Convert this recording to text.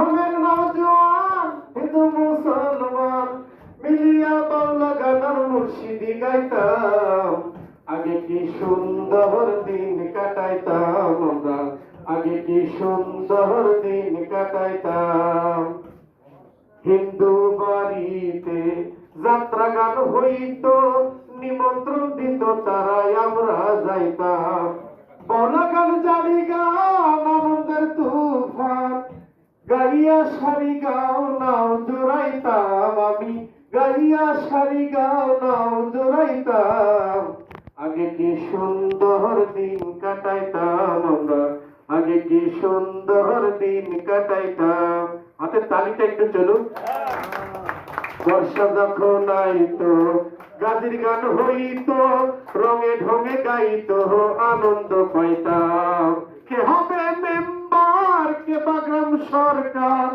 সমের নজওয়ান, হিন্দু, মুসলমান, মিলিয়া বাংলা গানার মুর্শিদি গাইতাম। আগে কি সুন্দর দিন কাটাইতাম আমরা? আগে কি সুন্দর দিন কাটাইতাম? হিন্দু বাড়িতে যাত্রা গান হইত, নিমন্ত্রণ দিত তারাই আমরা যাইতাম। বলা গান জারি গান গাইয়া সারি গাও নাও, জোড়াইতাম আমি। গাইয়া সারি গাও নাও, জোড়াইতাম। আগে কি সুন্দর দিন কাটাইতাম আমরা? আগে কি সুন্দর দিন কাটাইতাম। হাতে তালিটা একটু চলুন। বর্ষা যখন আইতো, গাজির গান হইতো, রঙে ঢঙে গাইতো, আনন্দ পাইতাম। সরকার